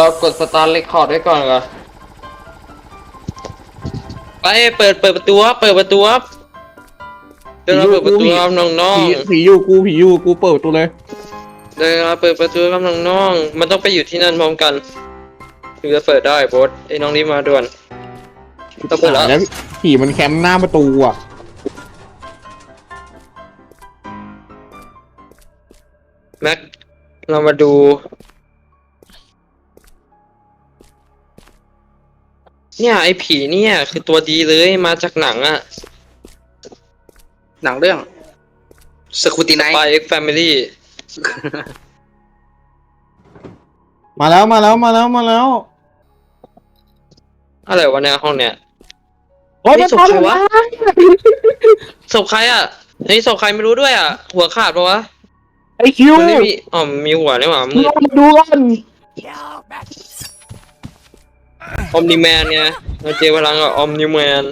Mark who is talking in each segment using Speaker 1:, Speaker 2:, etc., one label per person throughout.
Speaker 1: เรากดสตาร์ทเรคคอร์ดไว้ก่อนก่อนไปเปิดเปิดประตูครับเปิดประตูครับเดินมาเปิดประตูครับน้อง
Speaker 2: ผีผีอยู่กูผีอยู่กูเปิดประตูเลย
Speaker 1: ๆเดินมาเปิดประตูครับน้องๆมันต้องไปอยู่ที่นั่นพร้อมกันถึงจะเปิดได้โบสไอ้น้องรีบมาด่วน ต้องเปิดแล้ว
Speaker 2: แล้วผีมันแคมป์หน้าประตูอะ
Speaker 1: แม็กเรามาดู เนี่ย ไอ้ผีเนี่ยคือตัวดีเลยมาจากหนังอะ
Speaker 3: หนังเรื่องสกูติไน
Speaker 1: ไปเอ็กแฟมิลี่
Speaker 2: มาแล้วมาแล้วมาแล้วมาแล้ว
Speaker 1: อะไรวะเนี่ยห้องเนี่ย
Speaker 2: โอ้ย
Speaker 1: นี่
Speaker 2: มัน
Speaker 1: ศพ
Speaker 2: ทำ
Speaker 1: ใครวะ
Speaker 2: อะไร
Speaker 1: ศพใครอะเฮ้ยศพใครไม่รู้ด้วยอะหัวขาดปะวะ
Speaker 2: ไอคิว
Speaker 1: มันไม่มีอ๋อมีหัวนี่หว่ามือ
Speaker 2: ลองมาดูกัน
Speaker 1: ออมนิแมนเนี่ยเราเจอพลังกับออมนิแมน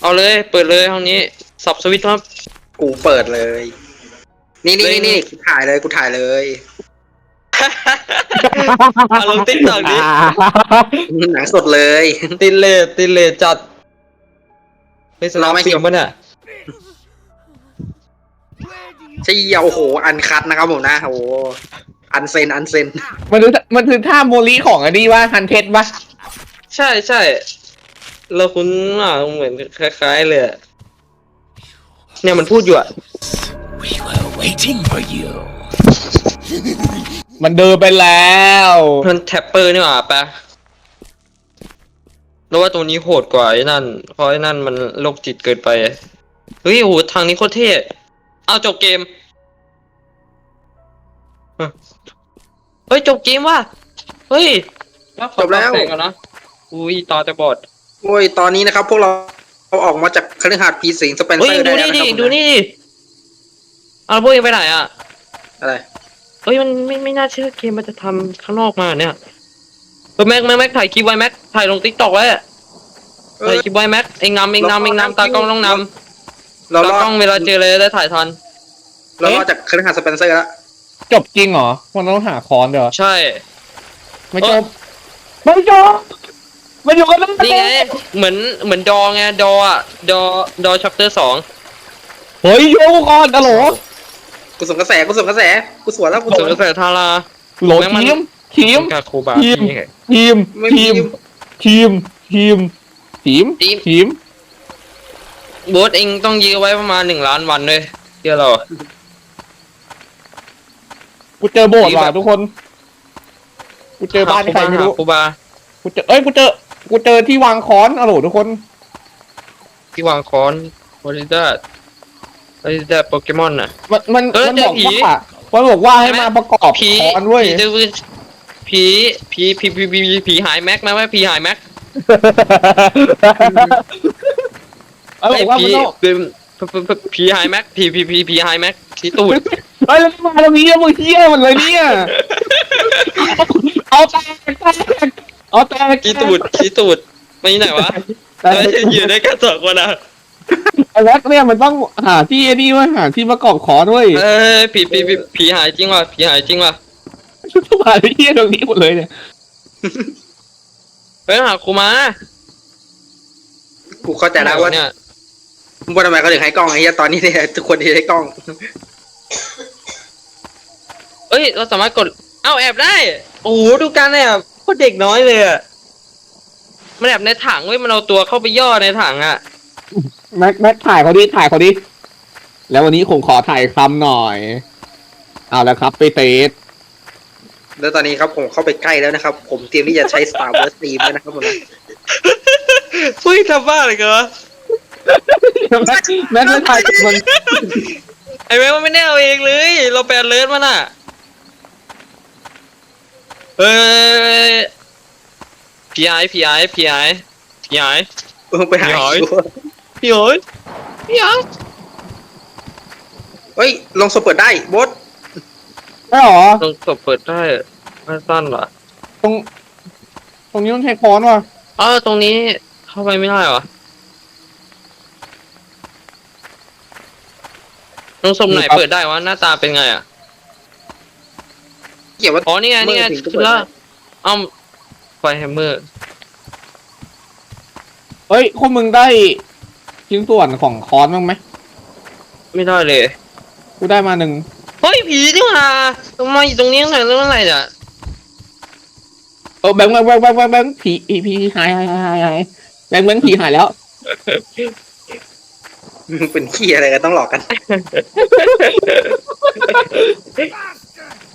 Speaker 1: เอาเลย เปิดเลยห้องนี้ สับสวิตช์ครับ
Speaker 3: กูเปิดเลย นี่นี่
Speaker 1: เล่
Speaker 3: นี่
Speaker 1: น
Speaker 3: นี่กูถ่ายเลยกูถ่ายเลย
Speaker 1: อารมณ์ติ๊กตอกดิ
Speaker 3: หนังสดเลย
Speaker 1: ตินเลดตินเลดจัดไม่สนาม
Speaker 3: เราไม่
Speaker 1: ฟิล์มปะเนี่ย
Speaker 3: ใช่โอ้โห อันคัดนะครับผมนะโอ้โห อันเซนอันเซน
Speaker 2: มันคือมันคือท่าโมลีของอันนี้ว่าฮันเทสปะ
Speaker 1: ใช่ใช่เราคุ้นอะเหมือนคล้ายๆเลยอะเนี่ยมันพูดอยู่อะ
Speaker 4: We were waiting for you.
Speaker 2: มันเดินไปแล้ว
Speaker 1: มันแท็ปเปอร์นี่หว่าปะแล้วว่าตัวนี้โหดกว่าไอ้นั่น เพราะไอ้นั่นมันโรคจิตเกินไป เฮ้ยโอ้โหทางนี้โคตรเท่ เอาจบเกม เฮ้ยเฮ้ยจบเกมว่ะ เฮ้ยขอปรับเสียงก่อนนะ อุ้ยตาจะบอด
Speaker 3: โอ้ยตอนนี้นะครับ พวกเราเราออกมาจากคฤหาสน์ผีสิงสเปน
Speaker 1: เฮ้
Speaker 3: เซ
Speaker 1: ย
Speaker 3: อร์
Speaker 1: ดู
Speaker 3: ได้
Speaker 1: นี่
Speaker 3: แล้วนะ
Speaker 1: ดิ
Speaker 3: ครับผม
Speaker 1: ดูนี่ดิเอาแล้วพวกเองไปไหนอะ
Speaker 3: อะไร
Speaker 1: เฮ้ยมันไม่ไม่น่าเชื่อเกมมันจะทำข้างนอกมาเนี่ยเฮ้ยแม็กแม็กแม็กถ่ายคลิปไว้แม็กถ่ายลงติ๊กต็อกไว้อะ
Speaker 3: เอ
Speaker 1: ถ่าย
Speaker 3: อ
Speaker 1: คลิปไว้แม็กเองนำเองนำเองนำตากล้องต้องนำ
Speaker 3: เรา
Speaker 1: ตาร
Speaker 3: อด
Speaker 1: กล้องเวลาเจออะไรได้ถ่ายทัน
Speaker 3: เรารอดจากคฤหาสน์สเปนเซอร์แล้ว
Speaker 2: จบจริงเหรอ มันต้องหาคอนเดี๋ยว
Speaker 1: ใช่
Speaker 2: ไม่จบไม่จบมันอยู่กันแล้ว
Speaker 1: นี่ไง เหมือนเหมือนดอไงดออะดอดอชัปเตอร์สอง
Speaker 2: เฮ้ยโยกก่อนอะโหล
Speaker 3: กูส่งกระแสกูส่งกระแสกูสวนแล้วกูส
Speaker 1: สุ
Speaker 3: วน
Speaker 1: กระแสทารา
Speaker 2: โหล
Speaker 1: แม่งมัน
Speaker 2: ทีมทีม
Speaker 1: กาโคบา
Speaker 2: ทีม
Speaker 1: นี่ไง
Speaker 2: ทีม
Speaker 3: ไม่
Speaker 2: ที
Speaker 3: มี
Speaker 2: มทีมทีมทีม
Speaker 1: ทีม
Speaker 2: ทีม
Speaker 1: โบสเองต้องยื้อไว้ประมาณหนึ่งล้านวันเลยเชื่อเรา
Speaker 2: กูเจอโบสถ์
Speaker 1: ทีม
Speaker 2: ว่ะ
Speaker 1: แบบ
Speaker 2: ทุกคน กูเจอบ้านใครไม่รู้
Speaker 1: โคบา
Speaker 2: กูเจอ เอ้ย กูเจอ กูเจอที่วางค้อนอะโหลทุกคน
Speaker 1: ที่วางค้อนวอลิด้าไอ้แต่โปเกมอนน่ะ
Speaker 2: มันมัน
Speaker 1: เออ
Speaker 2: มัน
Speaker 1: เจ
Speaker 2: บ
Speaker 1: อ
Speaker 2: อก
Speaker 1: ผี
Speaker 2: ว่ามันบอกว่าให้
Speaker 1: ใช่ไหม
Speaker 2: มาประกอบ
Speaker 1: ผี
Speaker 2: ค้อนเว้ย
Speaker 1: ผีจะผีผีผีผีผีผีผีหายแม็กนะว่าผีหายแม็ก
Speaker 2: เออบอกว่า
Speaker 1: ผี
Speaker 2: มันต้อง
Speaker 1: เป็นผีหายแม็กผีผีผีผีหายแม็ก ที่ตูด
Speaker 2: เฮ้ยแล้วมาตรงนี้แล้วมึงเฮี้ยหมันเลยเนี่ยเอาแตกแตกเอาแตก
Speaker 1: ที่ตูดที่ตูดไม่ไหนวะ
Speaker 2: แตก
Speaker 1: เอ้ยอยู่ได้แค่สองคนอะ
Speaker 2: ไอ้แว็กเนี่ยมันต้องหาที่ไอ้นี่เว้ยหาที่ประกอบค้อนเว้ย
Speaker 1: เอ้ยผีผีผีผีหายจริงว่ะผีหายจริงว่ะ
Speaker 2: ทุกหาที่เฮี้ยตรงนี้หมดเลยเนี่ย
Speaker 1: ไปหาครูมา
Speaker 3: กูเข้าใจแล้วว่า
Speaker 1: เนี่ย
Speaker 3: ว่าทำไมเขาถึงให้กล้องไอ้เหี้ยตอนนี้เนี่ยทุกคนที่ให้กล้อง
Speaker 1: เอ้ย เราสามารถกด เอ้าแอบได้ โอ้โหดูการแอบโคตรเด็กน้อยเลยอะมันแอบในถังเว้ยมันเอาตัวเข้าไปย่อในถังอะ
Speaker 2: แม็กแม็กถ่ายเขาดิถ่ายเขาดิแล้ววันนี้ผมขอถ่ายคำหน่อยเอาแล้วครับไปเตส
Speaker 3: แล้วตอนนี้ครับผมเข้าไปใกล้แล้วนะครับ ผมเตรียมที่จะใช้ Star Wars Stream แล้วนะครับผมนะ
Speaker 1: เฮ้ยทำบ้าอะไรกันวะ
Speaker 2: แม็กแม็กไม่ถ่ายกับมัน
Speaker 1: ไอ้แม่งมันไม่แน่เอาเองเลย เราแปลเลิศมันอะ เอ้ยพี่ไอพี่ไอพี่ไอพี่ไอ
Speaker 3: เออไปหา
Speaker 1: ย้อย
Speaker 3: ดู
Speaker 1: พี่โอ้ยพี่ไอ
Speaker 3: เฮ้ย ลงสดเปิดได้บด
Speaker 2: ไม่หรอ
Speaker 1: ลองกดเปิดได้ไม่สั้นเหรอ
Speaker 2: ตรง ตรงนี้ต้องใช้ค้อนว่ะ
Speaker 1: เออตรงนี้เข้าไปไม่ได้เหรอตรงสมไหนเปิดได้วะหน้าตาเป็นไงอะ
Speaker 3: เกี่ยวว่า
Speaker 1: อ๋อนี่ไงนี่ไง
Speaker 3: เมื่อถึงจะเปิ
Speaker 1: ขึ้
Speaker 3: ด
Speaker 1: นแล้ว
Speaker 3: ได้
Speaker 1: เอ้าไฟแฮมเมอร์
Speaker 2: เฮ้ยพวกมึงได้ชิ้นส่วนของคอนบ้างไหม
Speaker 1: ไม่ได้เลย
Speaker 2: กูได้มาหนึ่ง
Speaker 1: เฮ้ยผีนี่หว่าทำไมอยู่ตรงนี้ตั้งแต่เรื่องอะไรเนี่ย
Speaker 2: เออแบงค์แบงค์แบงค์แบงค์แบงค์แบงค์ผีผีผีหายหายหายหายหายแบงค์แบงค์ผีหายแล้ว
Speaker 3: มึง เป็นขี้อะไรกันต้องหลอกกัน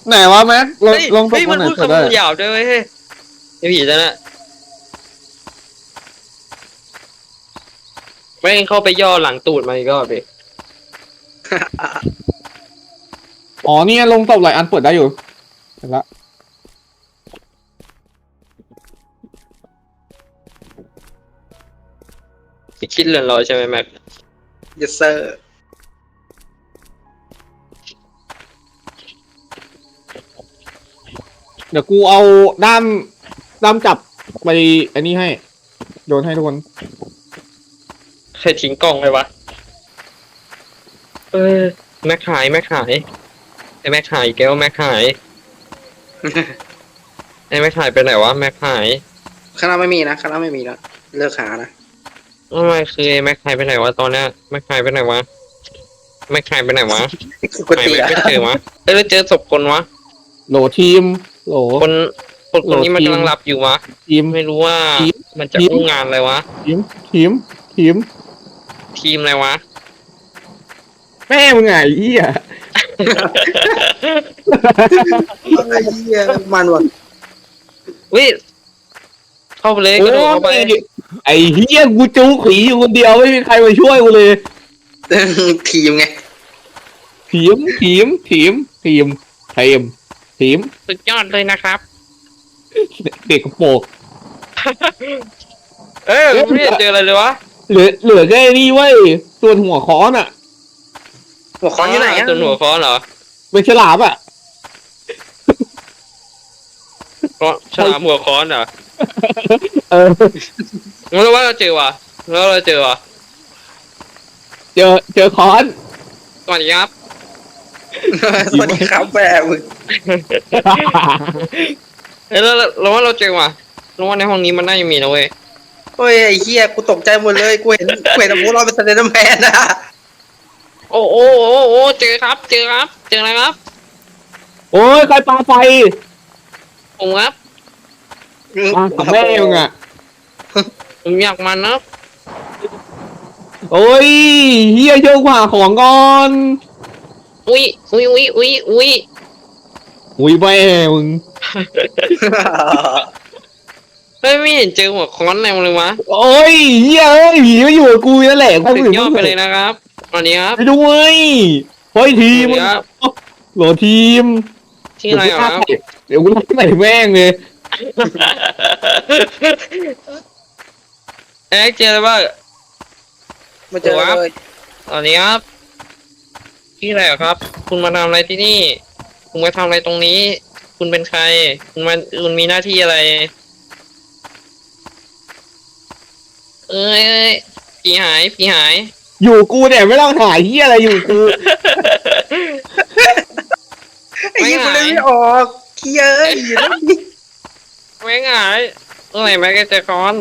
Speaker 2: ไหนวะแม็กลอง
Speaker 1: เฮ้ย
Speaker 2: ลองต
Speaker 1: เฮ้ย
Speaker 2: ก
Speaker 1: มั
Speaker 2: มานหน่อย
Speaker 1: พูด
Speaker 2: เผื่อได้
Speaker 1: คำหยาบด้วยเว้ยเฮ้ยไอ้ผีนั่นน่ะไม่งเข้าไปย่อหลังตูดมาอีกรอบดิ
Speaker 2: อ๋อเนี่ยลงตบหลายอันเปิดได้อยู่เห็นละ
Speaker 1: คิดเรือนลอยใช่ไหมแม็ก
Speaker 3: yes sir
Speaker 2: เดี๋ยวกูเอาด้ามด้ามจับไปอันนี้ให้ โยนให้ทุกคน
Speaker 1: ใครทิ้งกล้องเลยวะ เออ แม็กหายแม็กหายไอ้แม็กหายอีกแก้วแม็กหายไอ้แม็กหายไปไหนวะแม็กหาย
Speaker 3: ข้างหน้าไม่มีนะข้างหน้าไม่มีนะเลิกหานะ
Speaker 1: ทำไมคือไอ้แม็กหายไปไหนวะตอนเนี้ยแม็กหายไปไหนวะแม็กหายไปไหนวะ
Speaker 3: กู
Speaker 1: หาย
Speaker 3: ตี
Speaker 1: ไป
Speaker 3: อะ
Speaker 1: ไม่เจอวะเอ้ยแล้วเจอศพคนวะ
Speaker 2: โหลทีมโหล
Speaker 1: คนคนคนนี้มัน
Speaker 2: โหลทีม
Speaker 1: กำลังหลับอยู่วะ
Speaker 2: ทีม
Speaker 1: ไม่รู้ว่า
Speaker 2: ทีม
Speaker 1: มันจะ
Speaker 2: ทีม
Speaker 1: อู้งานอะไรวะ
Speaker 2: ทีม ทีม ทีม
Speaker 1: ทีมอะไรวะ
Speaker 2: แม่มึงไงไอ้เหี้ย
Speaker 3: ไอ้เหี้ยมันว่ะ
Speaker 1: วิ เข้าไปเลยกระโดดเข้าไป
Speaker 2: โอ้ยไอ้เหี้ยกูจูผีอยู่คนเดียวไม่มีใครมาช่วยกูเลย
Speaker 3: ทีมไง
Speaker 2: ทีมทีมทีมทีมทีมทีม
Speaker 1: สุดยอดเลยนะครับ
Speaker 2: เด็กกระโปรง
Speaker 1: เอ้ยไม่เห็นเจออะไรเลยวะ
Speaker 2: เหลือเหลือแค่นี้เว้ยส่วนหัวค้อนอะ
Speaker 3: หัวค้อนอยู่ไหนอะ
Speaker 1: ตัวหัวค้อนเหรอ
Speaker 2: เป็นฉลามอะ
Speaker 1: ก็ฉลามหัวค้อนเหรอ
Speaker 2: เออ
Speaker 1: งั้นเราว่าเราเจอว่ะแล้วเราเจอว่ะ
Speaker 2: เจอเจอค้อน
Speaker 1: สวัสดีครับ
Speaker 3: สวัสดีครับแม่มึง
Speaker 1: เอ้ยแล้วเราว่าเราเจอว่ะเราว่าในห้องนี้มันน่าจะมีนะเว้ย
Speaker 3: โอ้ยไอ้เหี้ยกูตกใจหมดเลยกูเห็นกูเห็นพวกเราเป็นสเตนแมนนะ
Speaker 1: โอ้โอ้โอ้โอ้เจอครับ เจอครับ เจออะไรครับ
Speaker 2: โอ้ยใครปาไฟ
Speaker 1: ผมครับ
Speaker 2: ปากับแม่มึงอะ
Speaker 1: ผมอยากมันนะ
Speaker 2: โอ้ยเฮียเยอะกว่าของก่อน
Speaker 1: อุ้ยอุ้ยอุ้ยอุ้ยอุ้ย
Speaker 2: อุ้ยแม่มึง
Speaker 1: เฮ้ยไม่เห็นเจอหัวค้อนอะไรมาเลยวะ
Speaker 2: โอ้ยเฮียเอ้ยผีมาอยู่กับกูนั่นแหละกู
Speaker 1: สุด
Speaker 2: ถึง
Speaker 1: ยอดไปเลยนะครับสวัสดีครับ
Speaker 2: ไปด้วยเฮ้ยทีม
Speaker 1: สวัสดีครับ
Speaker 2: โหลทีม
Speaker 1: ชื่ออะไรเหรอครับ
Speaker 2: เดี๋ยวกูไล่ใส่แม่งเลย
Speaker 1: เอ๊ะเจออะไรบ้าง
Speaker 3: มาเจอเลย
Speaker 1: สวัสดีครับชื่ออะไรเหรอครับ คุณมาทำอะไรที่นี่ คุณมาทำอะไรตรงนี้ คุณเป็นใคร คุณมาคุณมีหน้าที่อะไร เอ้ยเอ้ยผีหายผีหาย
Speaker 2: อยู่กูเนี่ยไม่ต้องหาเฮียอะไรอยู่กู
Speaker 3: ไอ้เหี้ยกูเลยไม่ออกเหี้ยเอ้ยอยู่นั่นนี่
Speaker 1: ไม่หายเมื่อไหร่แม่ก็เจอคอน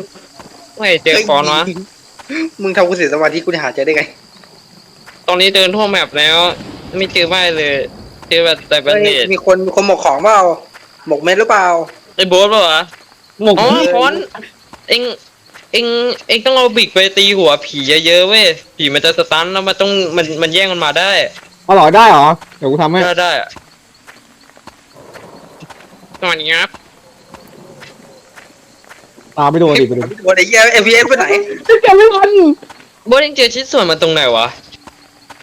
Speaker 1: เมื่อไหร่เจอคอนวะ
Speaker 3: มึงทำกูเสียสมาธิกูจะหาเจอได้ไง
Speaker 1: ตอนนี้เดินทั่วแมปแล้ว ไม่เจอไม่เลย เจอแบบแต่บัน
Speaker 3: เฮ้ย
Speaker 1: เดต
Speaker 3: มีคนมีคนหมกของเปล่าหมกเม็ดหรือเปล่า
Speaker 1: ไอ้โบ๊ทเปล่าวะ
Speaker 2: หมก
Speaker 1: อ๋อ
Speaker 2: เหี้ย
Speaker 1: คอนเอ็งเอ็งเอ็งต้องเอาบิกไปตีหัวผีเยอะๆเว้ยผีมันจะสตันแล้วมันต้องมันมันแย่งมันมาได้
Speaker 2: อร่อยได้เหรอ เดี๋ยวกูทำให้
Speaker 1: ได้ได้อะ สวัสดีครับ
Speaker 2: ตามไปโดนดิไปดู
Speaker 3: โอ้ยไอ้เหี้ยเอฟเอฟไปไหน
Speaker 2: แกไม่ทัน
Speaker 1: โบ๊ทเอ็งเจอชิ้นส่วนมาตรงไหนวะ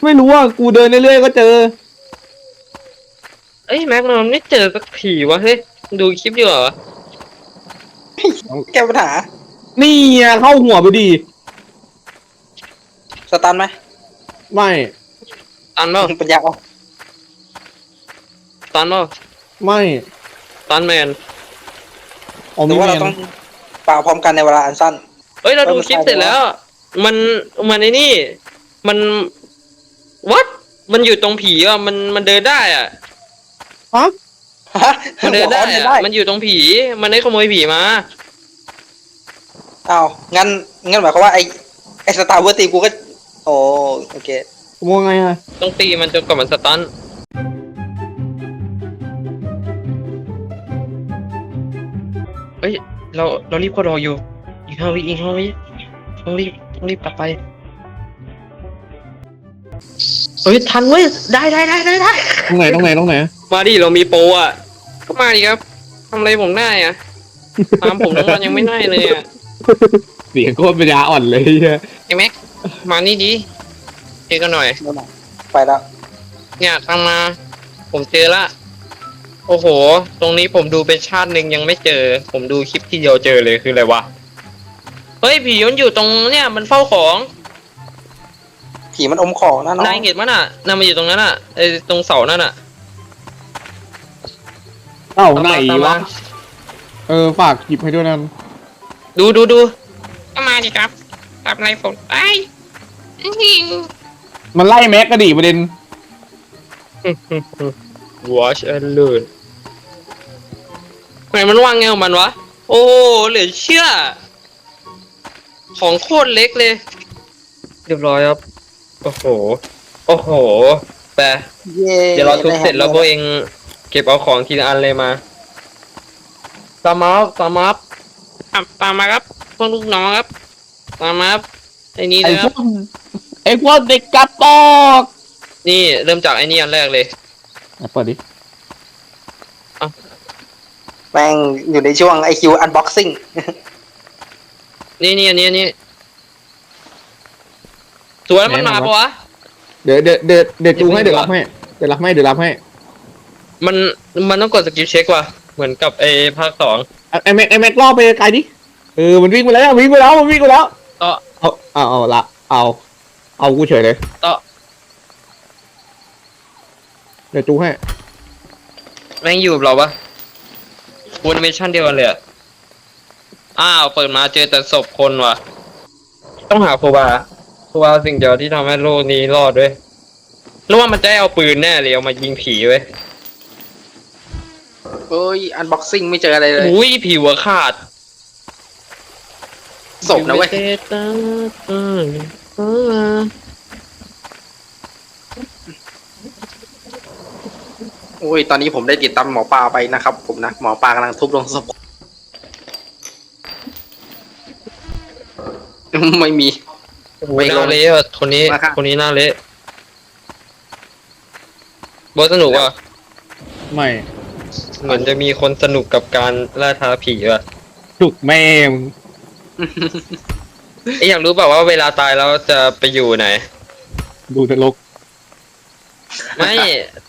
Speaker 2: ไม่รู้อะกูเดินเรื่อยๆก็เจอ
Speaker 1: เอ้ยแม็กมันไม่เจอสักผีวะเฮ้ยดูคลิปดีกว่าวะ
Speaker 3: แก้ปัญหา
Speaker 2: นี่ไงเข้าหัวไปดี
Speaker 3: สตันไหม
Speaker 2: ไม่
Speaker 1: ตันเปล่า
Speaker 3: ปัญญาอ่อน
Speaker 1: ตันเปล่า
Speaker 2: ไม่
Speaker 1: ตันแมน
Speaker 2: อ๋อ
Speaker 3: หรื
Speaker 2: มี
Speaker 3: อว่า
Speaker 2: แม
Speaker 3: เรา
Speaker 2: น
Speaker 3: ต้องเปล่าพร้อมกันในเวลาอันสั้น
Speaker 1: เอ้ยเราดู
Speaker 3: เออมัน
Speaker 1: คลิป
Speaker 3: ใช่
Speaker 1: เสร็จแล้ว มันมันไอ้นี่ มันวัดมันอยู่ตรงผีอะมันมันเดินได้อะ
Speaker 2: ฮะ
Speaker 3: ฮะ
Speaker 1: มันเดินได้
Speaker 3: หัวขา
Speaker 1: อะมันอยู่ตรงผี มันได้ขโมยผีมา
Speaker 3: อ้าวงั้นงั้นหมายความว่าไอ้ไอ้สตาร์เวอร์ตีกูก็ โอ้โอเค
Speaker 2: ขโมยไงอะ
Speaker 1: ต้องตีมันจนกว่ามันสตัน เราเรารีบเข้ารออยู่ อีกห้าวิอีกห้าวิต้องรีบต้องรีบกลับไปเฮ้ยทันเว้ยได้ได้ได้ได้ได้
Speaker 2: ตรงไหนตรงไหนตรงไหน
Speaker 1: มาดิเรามีโปรอะก็มาดิครับทำอะไรผมได้อะตามผมทั้งวันยังไม่ได้เลยอะ
Speaker 2: เสียงโคตรปัญญาอ่อนเลยเหี้ย
Speaker 1: ไอ้แม็กมานี่ดิเจอกันหน่อย
Speaker 3: ไปแล้ว
Speaker 1: เนี่ยตามมา ผมเจอละ โอ้โห ตรงนี้ผมดูเป็นชาติหนึ่งยังไม่เจอ ผมดูคลิปที่เดียวเจอเลยคืออะไรวะ เฮ้ยผีมันอยู่ตรงเนี่ยมันเฝ้าของ
Speaker 3: ผีมันอมของนะน้อง
Speaker 1: นายเห็นมันอะนายมันอยู่ตรงนั้นอะไอ้ตรงเสานั่นอะ
Speaker 2: เอ้า
Speaker 1: ตาม
Speaker 2: ไหน
Speaker 1: มาตามมาวะ
Speaker 2: เออฝากหยิบให้ด้วยนะ
Speaker 1: ดูดูดูก็มาดิครับทำอะไรผมไอ้
Speaker 2: มันไล่แม็กกระดิประเด็น
Speaker 1: watch and learn ทำไมมันว่างไงของมันวะ โอ้เหลือเชื่อ ของโคตรเล็กเลย เรียบร้อยครับ โอ้โห โอ้โห แปะ
Speaker 3: เย้
Speaker 1: เดี๋ยวเราทุบเสร็จแล้วพวกเองเก็บเอาของทีละอันเลยมาตามมาครับตามมาครับอะตามมาครับ พวกลูกน้องครับ ตามมาครับไอ้นี่
Speaker 2: ไอ้
Speaker 1: นะค
Speaker 2: พ
Speaker 1: รับ
Speaker 2: วกไอ้พวกเด็กกระปอก
Speaker 1: นี่เริ่มจากไอ้นี่อันแรกเลย
Speaker 2: อะเปิดดิ
Speaker 3: แม่งอยู่ในช่วงไอคิวอันบ็อกซิ่ง
Speaker 1: นี่นี่อันนี้อันนี้ตัวนั้นมันมาปะวะ
Speaker 2: เดี๋ยวเดี๋ยวเดี๋ยวเดี๋ยวจูงให้
Speaker 1: เดี๋
Speaker 2: เดี๋ย
Speaker 1: ยวว
Speaker 2: รับให้เดี๋ยวรับให้เดี๋ยวรับให้
Speaker 1: มันมันต้องกดสกิลเช็คว่ะเหมือนกับไอ้ภาคสอง
Speaker 2: ไอ้ไอ้แม็กไอ้แม็กล่อไปไกลดิเออมันวิ่งไปแล้ววิ่งไปแล้วมันวิ่งไปแล้ว
Speaker 1: ต่อ
Speaker 2: เอาเอาเอาละเอาเอากูเฉยเลย
Speaker 1: ต่อ
Speaker 2: เดี๋ยวจูงให้
Speaker 1: แม่งอยู่กับเราปะ วนเมชั่นเดียวกันเลยอะอ้าว เปิดมาเจอแต่ศพคนว่ะ ต้องหาโคบาโคบาสิ่งเดียวที่ทำให้โลกนี้รอดด้วยนึกว่ามันจะให้เอาปืนแน่เลยเอามายิงผีเว้ย
Speaker 3: เอ้ย อันบ็อกซิ่งไม่เจออะไรเลย
Speaker 1: อุ้ยผีหัวขาด
Speaker 3: ศพนะเว้ย โอ้ย ตอนนี้ผมได้ติดตามหมอปลาไปนะครับ ผมนะ หมอปลากำลังทุบลงศพ ไม่มี
Speaker 1: โอ้โหหน้าเละอะคนนี้
Speaker 3: มาครับ
Speaker 1: คนนี้หน้าเละบอสสนุกอะ
Speaker 2: ไม่
Speaker 1: เหมือนจะมีคนสนุกกับการล่าท้าผีว่ะ
Speaker 2: จุกแม่ง
Speaker 1: ไอยอยากรู้เปล่าว่าเวลาตายแล้วจะไปอยู่ไหน
Speaker 2: ดูนรก
Speaker 1: ไม่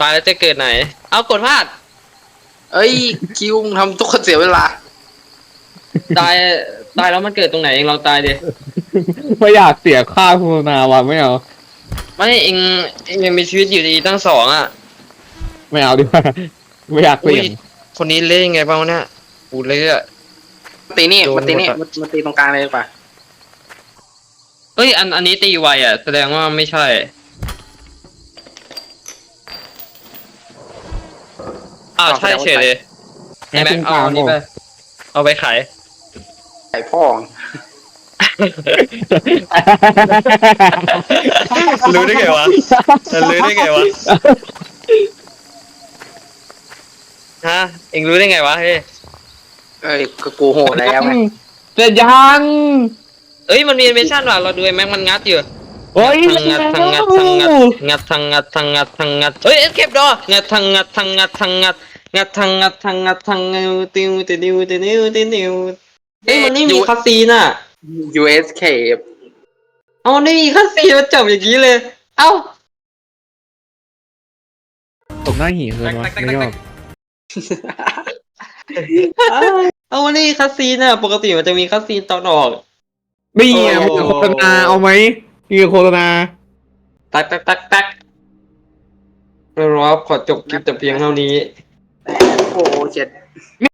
Speaker 1: ตายแล้วจะเกิดไหน เอากดพลาด
Speaker 3: เอ้ยคิวมึงทำทุกคนเสียเวลา
Speaker 1: ตายตายแล้วมันเกิดตรงไหนเองเราตายดิ
Speaker 2: ไม่อยากเสียค่าโฆษณาว่ะไม่เอา
Speaker 1: ไม่เองเองยังมีชีวิตอยู่ดีตั้งสองอะ
Speaker 2: ไม่เอาดีกว่าไม่อยากเปลี่ยน
Speaker 1: อุ้ยคนนี้เล่นยังไงบ้างวะเนี่ยกูเล่อะ
Speaker 3: ตีนี่
Speaker 1: โดน
Speaker 3: มาตีนี่
Speaker 1: หมดอะ
Speaker 3: มามาตีตรงกลางเลยดีกว่า
Speaker 1: เอ้ยอันอันนี้ตีไวอะ แสดงว่าไม่ใช่ อ้าวใช่เฉยเลยไอ้แม็กเอาอันนี้ไปเอาไปขาย
Speaker 3: ไก่พ่อง
Speaker 1: รู้ได้ไงวะรู้ได้ไงวะ ฮะ เอ็งรู้ได้ไงวะเฮ้ย
Speaker 3: เอ้ยก็กูโหดแล้วไง
Speaker 2: เสร็จยัง
Speaker 1: เอ้ยมันมีเมชั่นว่ะเราดูไอ้แม็กมันงัดอยู่
Speaker 2: เฮ้ย
Speaker 1: งัดทั้งงัดทั้งงัดงัดทั้งงัดทั้งงัดทั้งงัดเฮ้ยเก็บดองัดทั้งงัดทั้งงัดทั้งงัด งัดทั้งงัดทั้งงัดทั้งงิวติวติวติวติวติวติวเฮ้ยมันไม่มีคาซีนอะ
Speaker 3: ยูเอสเค
Speaker 1: เอามันไม่มีคาซีนมันจบอย่างนี้เลย เอ้า
Speaker 2: ตบหน้าหีเลยวะไม่ยอม
Speaker 1: เอามันไม่มีคาซีนอะ ปกติมันจะมีคาซีนตอนออก
Speaker 2: ไม่มีอะ
Speaker 1: โอ้
Speaker 2: มีโฆษณาเอาไหมมีโฆษณา
Speaker 1: ตักตักตักตักเรียบร้อยครับขอจบคลิปแต่เพียงเท่านี้
Speaker 3: โอ้เจ็ด